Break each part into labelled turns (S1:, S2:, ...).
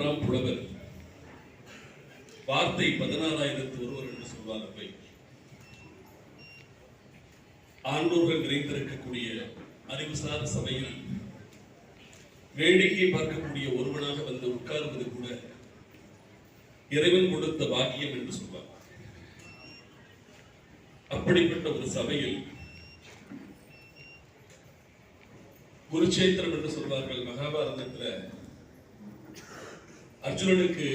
S1: மூன்றாம் புலவர். வார்த்தை பதினாறாயிரத்து ஒருவர் என்று சொல்வார்கள். ஆண்டோர்கள் நிறைந்திருக்கக்கூடிய அறிவுசார சபையில் வேடிக்கை பார்க்கக்கூடிய ஒருவனாக வந்து உட்கார்வது கூட இறைவன் கொடுத்த பாக்கியம் என்று சொல்வார் அப்படிப்பட்ட ஒரு சபையில் குருச்சேத்திரம் என்று சொல்வார்கள் மகாபாரதத்தில் அர்ஜுனனுக்கு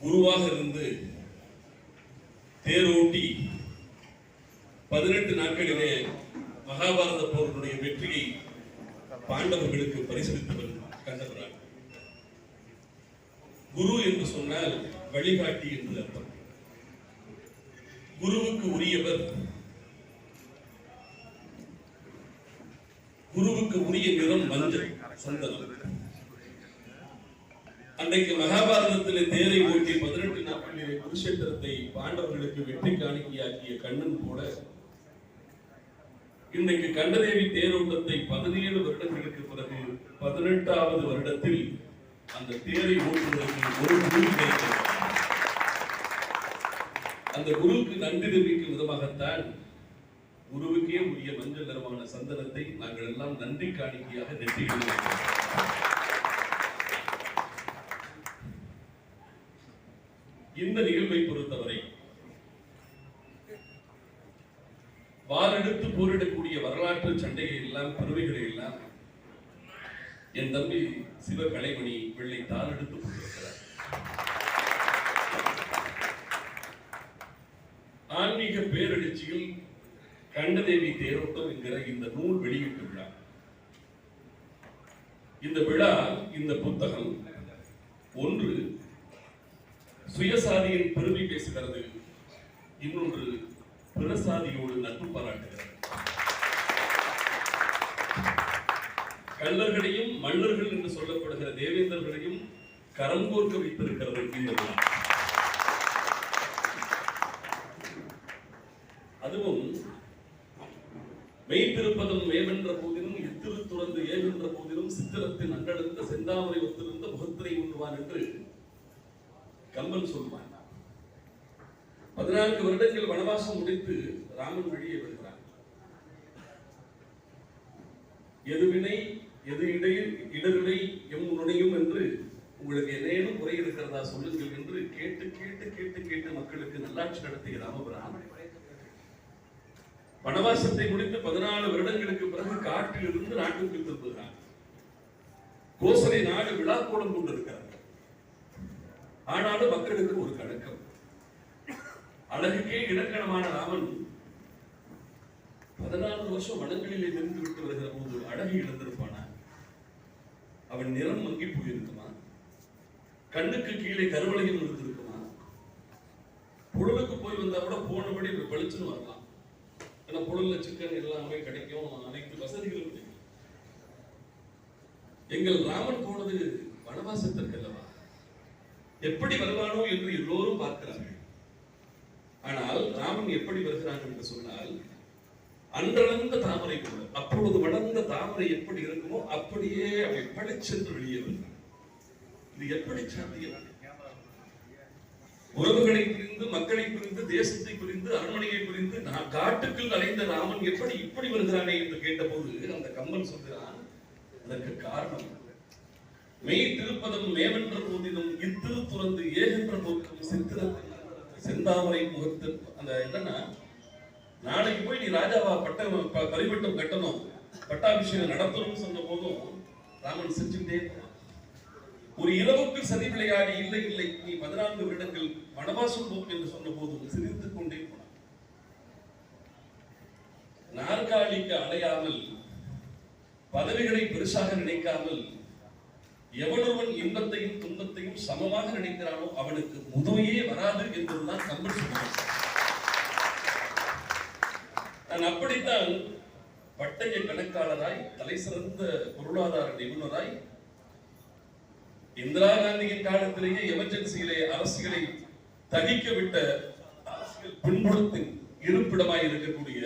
S1: குருவாக இருந்து தேரோட்டி பதினெட்டு நாட்களிலே மகாபாரத போர்களுடைய வெற்றியை பாண்டவர்களுக்கு பரிசளித்தவர் கண்டவரார் குரு என்று சொன்னால் வழிகாட்டி என்று அர்த்தம். குருவுக்கு உரியவர். குருவுக்கு உரிய நிறம் மஞ்சள் சந்தனம். அன்றைக்கு மகாபாரதத்திலே தேரை ஓட்டி பதினெட்டு நாட்களிலே குருஷேத்திரத்தை பாண்டவர்களுக்கு வெற்றி காணிக்கையாக்கிய கண்ணன் போல இன்றைக்கு கண்டதேவி தேரோட்டத்தை பதினேழு வருடங்களுக்கு பிறகு பதினெட்டாவது வருடத்தில் அந்த தேரை ஓட்டுவதற்கு ஒரு குரு அந்த குருவுக்கு நன்றி தெரிவிக்கும் விதமாகத்தான் குருவுக்கே உரிய மஞ்சள் நிறமான சந்தனத்தை நாங்கள் எல்லாம் நன்றி காணிக்கையாக நெற்றியில் இந்த நிகழ்வை பொறுத்தவரை வாரெடுத்து போரிடக்கூடிய வரலாற்று சண்டைகள் எல்லாம் பெருமைகளை எல்லாம் என் தம்பி சிவ கலைமணி வெள்ளை தாள் எடுத்து கொண்டிருக்கிறார். ஆன்மீக பேரெழுச்சியில் கண்டதேவி தேரோட்டம் என்கிற இந்த நூல் வெளியீட்டு விழா. இந்த விழா இந்த புத்தகம் ஒன்று சுயசாதியின் பெருமை பேசுகிறது. இன்னொன்று பிறசாதியோடு நட்பு பாராட்டுகிறது. கள்ளர்களையும் மன்னர்கள் என்று சொல்லப்படுகிற தேவேந்தர்களையும் கரம் கோர்க்க வைத்திருக்கிறது இந்த விழா அதுவும் மெய்த்திருப்பதும் மேவென்ற போதிலும் இத்திரு துறந்து ஏவென்ற போதிலும் சித்திரத்தின் அங்கடந்த செந்தாமரை ஒத்திருந்த முகத்திரை உண்டுவான் என்று கம்பன் சொல்வான் பதினான்கு வருடங்கள் வனவாசம் முடித்து ராமன் வெளியே வருகிறான். எது வினை எது இடையில் இடர்களை எம் நுழையும் என்று உங்களுக்கு ஏதேனும் குறை இருக்கிறதா சொல்லுங்கள் என்று கேட்டு கேட்டு கேட்டு கேட்டு மக்களுக்கு நல்லாட்சி நடத்திய ராமபிரான் வனவாசத்தை முடித்து பதினாலு வருடங்களுக்கு பிறகு காட்டில் இருந்து நாட்டுக்கு திரும்புகிறார் கோசலை நாடு விழாக்கோலம் கொண்டிருக்கிறார் ஆனாலும் மக்களுக்கு ஒரு கணக்கம் அழகுக்கே இலக்கணமான ராமன் பதினாலு வருஷம் வனங்களிலே நின்று விட்டு வருகிற போது அழகு இழந்திருப்பானா? அவன் நிறம் மங்கி போயிருக்குமா? கண்ணுக்கு கீழே கருவளையம் இருந்திருக்குமா? பொருளுக்கு போய் வந்தா கூட போனபடி பளிச்சுன்னு வரலாம். ஏன்னா பொருள்ல சிக்கன் எல்லாமே கிடைக்கும் அனைத்து வசதிகளும் கிடைக்கும். எங்கள் ராமன் போனது வனவாசத்திற்கு அல்லவா எப்படி வருவானோ என்று எல்லோரும் பார்க்கிறார்கள். ஆனால் ராமன் எப்படி வருகிறான் என்று சொன்னால் அன்றளந்த தாமரை போல அப்பொழுது வளர்ந்த தாமரை எப்படி இருக்குமோ அப்படியே அவை படைச்சென்று வெளியே வருகிறான் இது எப்படி சாத்தியம்? உறவுகளை புரிந்து மக்களை புரிந்து தேசத்தை புரிந்து அரண்மனையை புரிந்து நான் காட்டுக்குள் அலைந்த ராமன் எப்படி இப்படி வருகிறானே என்று கேட்டபோது அந்த கம்பன் சொல்கிறான் அதற்கு காரணம் மெய் திருப்பதம் மேவென்ற போதிலும் இத்திரு துறந்து ஏகென்ற போக்கும் சித்திர செந்தாமரை முகத்து அந்த என்னன்னா நாளைக்கு போய் நீ ராஜாவா பட்டம் ப- பரிவட்டம் கட்டணும் பட்டாபிஷேகம் நடத்தணும்னு சொன்ன போதும் ராமன் செஞ்சுட்டே ஒரு இரவுக்கு சதி விளையாடி இல்லை இல்லை நீ பதினான்கு வருடங்கள் வனவாசம் போக்கு என்று சொன்ன போதும் சிரித்துக் கொண்டே போனான். நாற்காலிக்கு அடையாமல் பதவிகளை பெருசாக நினைக்காமல் எவனொருவன் இன்பத்தையும் துன்பத்தையும் சமமாக நினைக்கிறானோ அவனுக்கு உதவியே வராது என்பதுதான் கம்பன் நான் அப்படித்தான் பட்டய கணக்காளராய் தலை சிறந்த பொருளாதார நிபுணராய் இந்திரா காந்தியின் காலத்திலேயே எமர்ஜென்சியிலே அரசியலை தகிக்க விட்ட அரசியல் பின்புலத்தின் இருப்பிடமாய் இருக்கக்கூடிய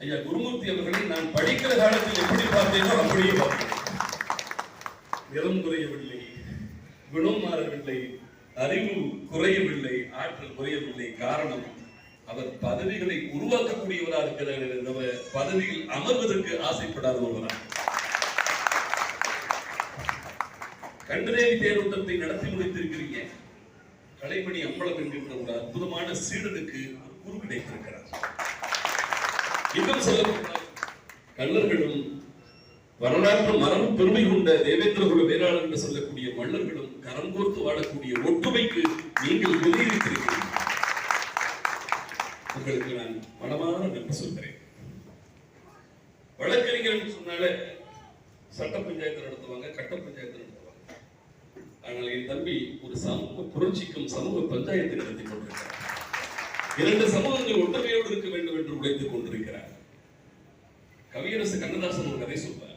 S1: ஐயா குருமூர்த்தி அவர்களை நான் படிக்கிற காலத்தில் எப்படி பார்த்தேனோ அப்படியே பார்த்தேன். நிறம் குறையவில்லை குணம் மாறவில்லை அறிவு குறையவில்லை ஆற்றல் குறையவில்லை. காரணம் அவர் பதவிகளை உருவாக்கக்கூடியவராக இருக்கிறார் தவிர பதவியில் அமர்வதற்கு ஆசைப்படாத ஒருவராக. கண்டதேவி தேரோட்டத்தை நடத்தி முடித்திருக்கிறீங்க. கலைமணி அம்பலம் என்கின்ற ஒரு அற்புதமான சீடனுக்கு ஒரு குரு கிடைத்திருக்கிறார் இன்னும் சொல்ல கல்லர்களும் வரலாற்று மரம் பெருமை கொண்ட தேவேந்திரகுல வேளாளர் என்று சொல்லக்கூடிய மன்னர்களும் கரம் கோர்த்து வாழக்கூடிய ஒற்றுமைக்கு நீங்கள் வெளியிருக்கிறீர்கள் உங்களுக்கு நான் மனமான நன்றி சொல்கிறேன். வழக்கறிஞர் சொன்னாலே சட்ட பஞ்சாயத்து நடத்துவாங்க கட்ட பஞ்சாயத்து நடத்துவாங்க. ஆனால் என் தம்பி ஒரு சமூக புரட்சிக்கும் சமூக பஞ்சாயத்தை நடத்தி கொண்டிருக்கிறார். இரண்டு சமூகங்கள் ஒற்றுமையோடு இருக்க வேண்டும் என்று உழைத்துக் கொண்டிருக்கிறார். கவியரசு கண்ணதாசன் ஒரு கதை சொல்வார்.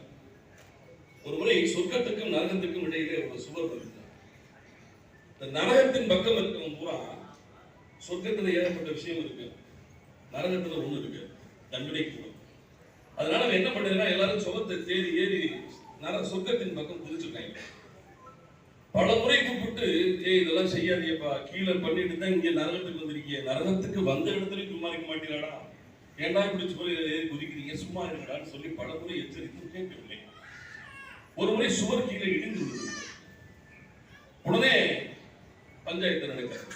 S1: ஒரு முறை சொர்க்கத்துக்கும் நரகத்துக்கும் இடையிலே ஒரு சுவர் இருக்கு இந்த நரகத்தின் பக்கம் இருக்கவங்க பூரா சொர்க்கத்தில் ஏகப்பட்ட விஷயம் இருக்கு. நரகத்துல ஒண்ணு இருக்கு. தண்டனை கூட அதனால என்ன பண்ணுறதுன்னா எல்லாரும் சுகத்தை தேடி ஏறி நர சொர்க்கத்தின் பக்கம் குதிச்சுட்டாங்க பல முறை கூப்பிட்டு ஏய் இதெல்லாம் செய்யாதியப்பா கீழே பண்ணிட்டு தான் இங்கே நரகத்துக்கு வந்திருக்கீங்க நரகத்துக்கு வந்த இடத்துல சும்மா இருக்க மாட்டீங்களாடா? ஏன்டா இப்படி சொல்லி ஏறி குதிக்கிறீங்க? சும்மா இருக்கடான்னு சொல்லி பல முறை எச்சரித்து கேட்கவில்லை. ஒரு முறை சுவர் கீழே இடிந்து விடுது உடனே பஞ்சாயத்து நடக்கிறது.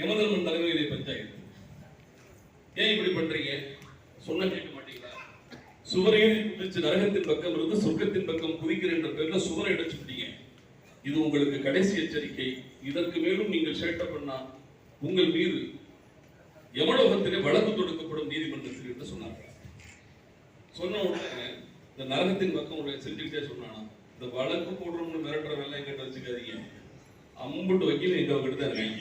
S1: யமதர்மன் தலைமையிலே பஞ்சாயத்து. ஏன் இப்படி பண்றீங்க? சொன்ன கேட்க மாட்டீங்களா? சுவரை குதிச்சு நரகத்தின் பக்கம் இருந்து சொர்க்கத்தின் பக்கம் குதிக்கிற என்ற பேர்ல சுவரை அடைச்சுட்டீங்க இது உங்களுக்கு கடைசி எச்சரிக்கை. இதற்கு மேலும் நீங்கள் சேட்டை பண்ணா உங்கள் மீது எவ்வளவு வழக்கு தொடுக்கப்படும் நீதிமன்றத்தில் என்று சொன்னார்கள். சொன்ன உடனே இந்த நரகத்தின் பக்கம் உள்ள செஞ்சுக்கிட்டே சொன்னானா? இந்த வழக்கு போடுறோம்னு மிரட்டுற வேலை எங்கிட்ட வச்சுக்காதீங்க. அம்புட்டு வக்கீல் எங்க கிட்ட தான் இருக்காங்க.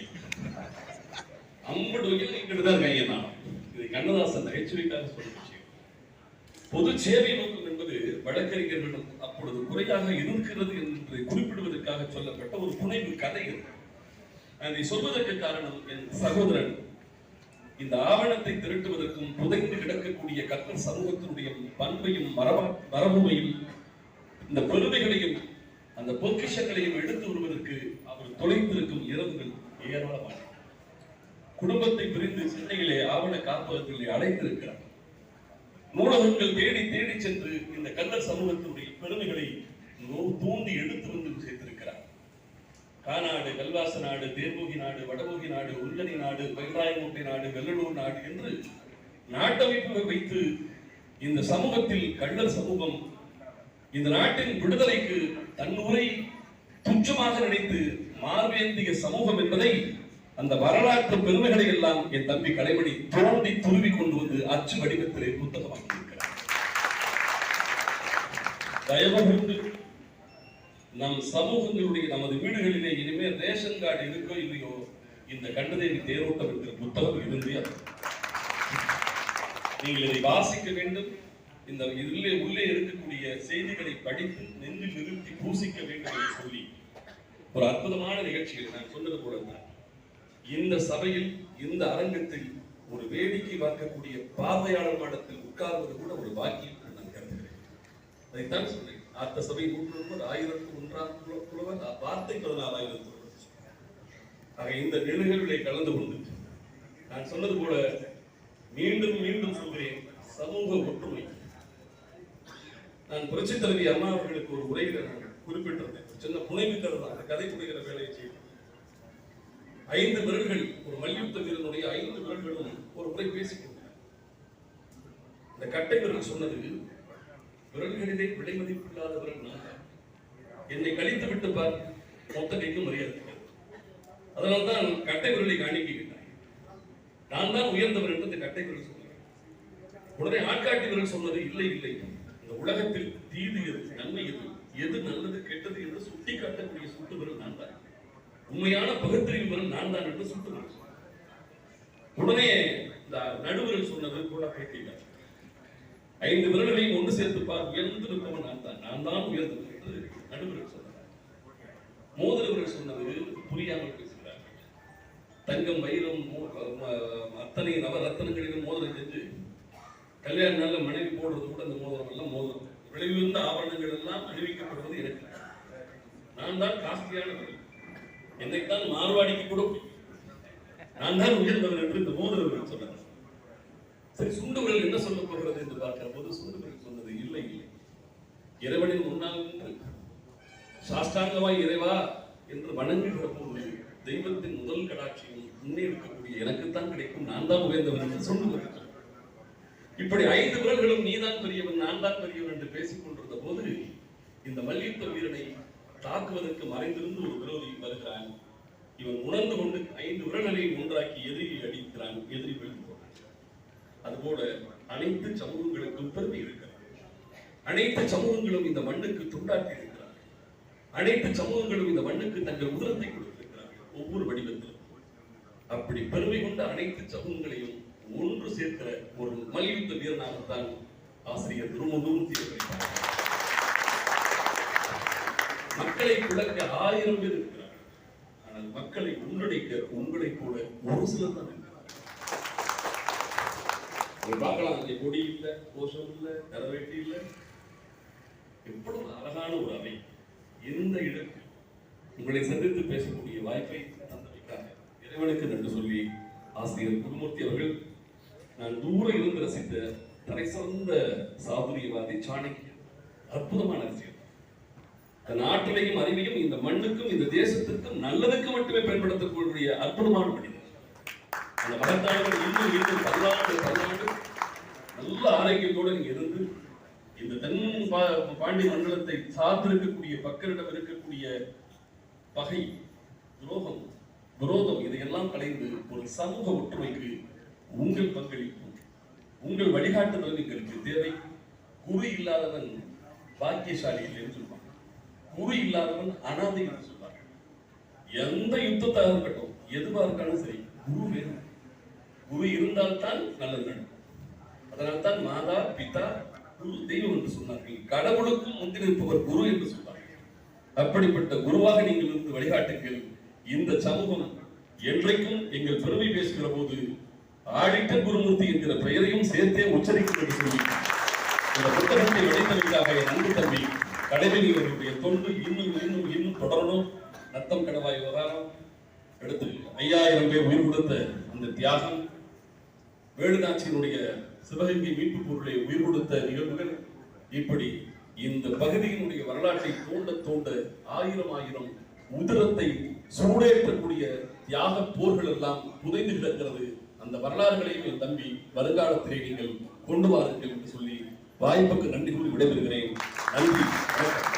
S1: அம்புட்டு வக்கீல் எங்கிட்ட தான் இருக்காங்க நான் இது கண்ணதாசன் நகைச்சுவைக்காக சொல்ல விஷயம். பொது சேவை நோக்கம் என்பது வழக்கறிஞர்களிடம் அப்பொழுது குறையாக இருக்கிறது என்று குறிப்பிடுவதற்காக சொல்லப்பட்ட ஒரு புனைவு கதை இது. அதை சொல்வதற்கு காரணம் என் சகோதரன் இந்த ஆவணத்தை திரட்டுவதற்கும் புதைந்து கிடக்கக்கூடிய கற்றல் சமூகத்தினுடைய பண்பையும் மரபுமையும் இந்த பெருமைகளையும் அந்த பொக்கிஷங்களையும் எடுத்து வருவதற்கு அவர் தொலைத்திருக்கும் இரவுகள் ஏராளமான குடும்பத்தை பிரிந்து சென்னையிலே ஆவண காப்பகத்திலே அடைந்திருக்கிறார். நூலகங்கள் தேடி தேடி சென்று இந்த கல்லர் சமூகத்தினுடைய பெருமைகளை தூண்டி எடுத்து வந்து காநாடு கல்வாச நாடு தேர்முகி நாடு வடபோகி நாடு உல்லனி நாடு பைராயமுட்டை நாடு வெள்ளலூர் நாடு என்று நாட்டமைப்பு வைத்து இந்த சமூகத்தில் கள்ளர் சமூகம் இந்த நாட்டின் விடுதலைக்கு தன்னுரை துச்சமாக நினைத்து மார்வேந்திய சமூகம் என்பதை அந்த வரலாற்று பெருமைகளை எல்லாம் என் தம்பி கலைமணி தோண்டி துருவி கொண்டு வந்து அச்சு வடிவத்திலே புத்தகமாக்கி இருக்கிறார் தயவு நம் சமூகங்களுடைய நமது வீடுகளிலே இனிமேல் ரேஷன் கார்டு இருக்கோ இல்லையோ இந்த கண்டதேவி தேரோட்டம் என்கிற புத்தகம் இருந்தே நீங்கள் இதை வாசிக்க வேண்டும். இந்த இதிலே உள்ளே இருக்கக்கூடிய செய்திகளை படித்து நெஞ்சில் நிறுத்தி பூசிக்க வேண்டும் என்று சொல்லி ஒரு அற்புதமான நிகழ்ச்சிகள் நான் சொன்னது போல தான் இந்த சபையில் இந்த அரங்கத்தில் ஒரு வேடிக்கை பார்க்கக்கூடிய பார்வையாளர் மாடத்தில் உட்கார்வது கூட ஒரு பாக்கியம் நான் கருதுகிறேன். அதைத்தான் சொன்னேன் ஆத்த சபை நூற்று ஆயிரத்து ஒன்றாம் புல- வார்த்தை பதினாலாயிரத்து ஆக இந்த நிகழ்வுகளை கலந்து கொண்டு நான் சொன்னது போல மீண்டும் மீண்டும் சொல்கிறேன் சமூக ஒற்றுமை. நான் புரட்சி தலைவி அம்மா அவர்களுக்கு ஒரு உரையில நான் குறிப்பிட்டிருந்தேன். சின்ன புனைவு தான் அந்த கதை புனைகிற வேலையை செய்யும் ஐந்து விரல்கள் ஒரு மல்யுத்த வீரனுடைய ஐந்து விரல்களும் ஒரு முறை பேசிக்கொண்டன இந்த கட்டை விரல் சொன்னது விரல்களிலே விலை மதிப்பில்லாத விரல் என்னை கழித்து விட்டு பார் மொத்த மரியாதை. அதனால் தான் கட்டை விரலை காணிக்கிட்டான் நான் தான் உயர்ந்தவர் என்று கட்டை விரல் சொன்னேன் உடனே ஆட்காட்டி விரல் சொன்னது இல்லை இல்லை. இந்த உலகத்தில் தீது எது நன்மை எது எது நல்லது கெட்டது என்று சுட்டி காட்டக்கூடிய சுட்டு விரல் நான் தான். உண்மையான பகுத்தறிவு விரல் நான் தான் என்று சுட்டு விரல் உடனே இந்த நடுவரில் சொன்னது கூட பேட்டியிட்டார் ஐந்து விரல்களையும் ஒன்று சேர்த்து பார் உயர்ந்து நான் தான். நான் தான் உயர்ந்தவன் என்று நடுவிரல் சொன்னார். மோதிர சொன்னது புரியாமல் பேசுகிறார். தங்கம் வைரம் ம- அத்தனை நவரத்தனங்களிலும் மோதிரம் செஞ்சு கல்யாண நல்ல மனைவி போடுறது கூட அந்த மோதிரம் எல்லாம் மோதிரம். விளைவிருந்த ஆபரணங்கள் எல்லாம் அணிவிக்கப்படுவது எனக்கு. நான் தான் காஸ்ட்லியானவன். என்னைத்தான் மார்வாடிக்கு கூட நான் தான் உயர்ந்தவன் என்று இந்த மோதிரவர்கள் சொன்னார். சரி சுண்டுவிரல் என்ன சொல்ல போகிறது என்று பார்க்கிற போது சுண்டுவிரல் சொன்னது இல்லை. இல்லை இறைவனின் முன்னால் நின்று சாஷ்டாங்கமாய் இறைவா என்று வணங்குகிற போது தெய்வத்தின் முதல் கடாட்சியும் முன்னே இருக்கக்கூடிய எனக்குத்தான் கிடைக்கும் நான் தான் உயர்ந்தவன் என்று சொல்லுகிறார் இப்படி ஐந்து விரல்களும் நீதான் பெரியவன் நான் தான் பெரியவன் என்று பேசிக் கொண்டிருந்த போது இந்த மல்யுத்த வீரனை தாக்குவதற்கு மறைந்திருந்து ஒரு விரோதி வருகிறான். இவன் உணர்ந்து கொண்டு ஐந்து விரல்களை ஒன்றாக்கி எதிரியை அடிக்கிறான் எதிரி விழுந்து போகிறான். அதுபோல அனைத்து சமூகங்களுக்கும் பெருமை இருக்கிறது. அனைத்து சமூகங்களும் இந்த மண்ணுக்கு துண்டாக்கி இருக்கிறார்கள். அனைத்து சமூகங்களும் இந்த மண்ணுக்கு தங்கள் உதரத்தை கொடுத்திருக்கிறார்கள். ஒவ்வொரு வடிவத்திலும். அப்படி பெருமை கொண்ட அனைத்து சமூகங்களையும் ஒன்று சேர்க்கிற ஒரு மல்யுத்த வீரனாகத்தான் ஆசிரியர் திருமூர்த்தி அவர்கள் மக்களை குழக்க ஆயிரம் பேர் இருக்கிறார்கள். ஆனால் மக்களை ஒன்றிணைக்க உங்களை போல ஒரு சிலர் தான் பார்க்கலாம் அங்கே கொடி இல்ல கோஷம் இல்ல கரவேட்டி இல்ல எவ்வளவு அழகான ஒரு அவை இந்த இடத்தில் உங்களை சந்தித்து பேசக்கூடிய வாய்ப்பை தந்தமைக்காக இறைவனுக்கு நன்றி சொல்லி ஆசிரியர் குருமூர்த்தி அவர்கள் நான் தூர இருந்து ரசித்த தலை சிறந்த சாதுரியவாதி சாணக்கியன் அற்புதமான அரசியல் தன் ஆற்றலையும் அறிவையும் இந்த மண்ணுக்கும் இந்த தேசத்திற்கும் நல்லதுக்கு மட்டுமே பயன்படுத்தக்கூடிய அற்புதமான மனிதர் அந்த மகத்தாளர்கள் இன்னும் இன்னும் பல்லாண்டு பல்லாண்டு நல்ல ஆரோக்கியத்தோடு நீங்கள் இருந்து இந்த தென் பா- பாண்டி மண்டலத்தை சார்ந்திருக்கக்கூடிய பக்கரிடம் இருக்கக்கூடிய பகை துரோகம் விரோதம் இதையெல்லாம் கலைந்து ஒரு சமூக ஒற்றுமைக்கு உங்கள் பங்களிப்பு உங்கள் வழிகாட்டுதல் எங்களுக்கு தேவை. குரு இல்லாதவன் பாக்கியசாலி இல்லைன்னு சொல்லுவாங்க குரு இல்லாதவன் அனாதை என்று சொல்லுவாங்க எந்த யுத்தத்தாக இருக்கட்டும் எதுவாக இருக்காலும் சரி குரு வேணும். குரு இருந்தால்தான் நல்லது. நடக்கும் அதனால்தான் மாதா பிதா குரு தெய்வம் என்று சொன்னார்கள். கடவுளுக்கும் முந்தி நிற்பவர் குரு என்று சொன்னார்கள். அப்படிப்பட்ட குருவாக நீங்கள் இருந்து வழிகாட்டுங்கள். இந்த சமூகம் என்றைக்கும் எங்கள் பெருமை பேசுகிற போது ஆடிட்ட குருமூர்த்தி என்கிற பெயரையும் சேர்த்தே உச்சரிக்கும் என்று சொல்லி இந்த புத்தகத்தை வெளித்தமைக்காக என் அன்பு தம்பி கடைவெளி அவர்களுடைய தொண்டு இன்னும் இன்னும் இன்னும் தொடரணும். நத்தம் கடவாய் விவகாரம் எடுத்து ஐயாயிரம் பேர் உயிர் கொடுத்த அந்த தியாகம் வேலுநாச்சியினுடைய சிவகங்கை மீட்பு பொருளை உயிர் கொடுத்த நிகழ்வுகள் இப்படி இந்த பகுதியினுடைய வரலாற்றை தோண்ட தோண்ட ஆயிரம் ஆயிரம் உதிரத்தை சூடேற்றக்கூடிய தியாக போர்கள் எல்லாம் புதைந்து கிடக்கிறது. அந்த வரலாறுகளையும் என் தம்பி வருங்காலத்திலே நீங்கள் கொண்டு வாருங்கள் என்று சொல்லி வாய்ப்புக்கு நன்றி கூறி விடைபெறுகிறேன். நன்றி வணக்கம்.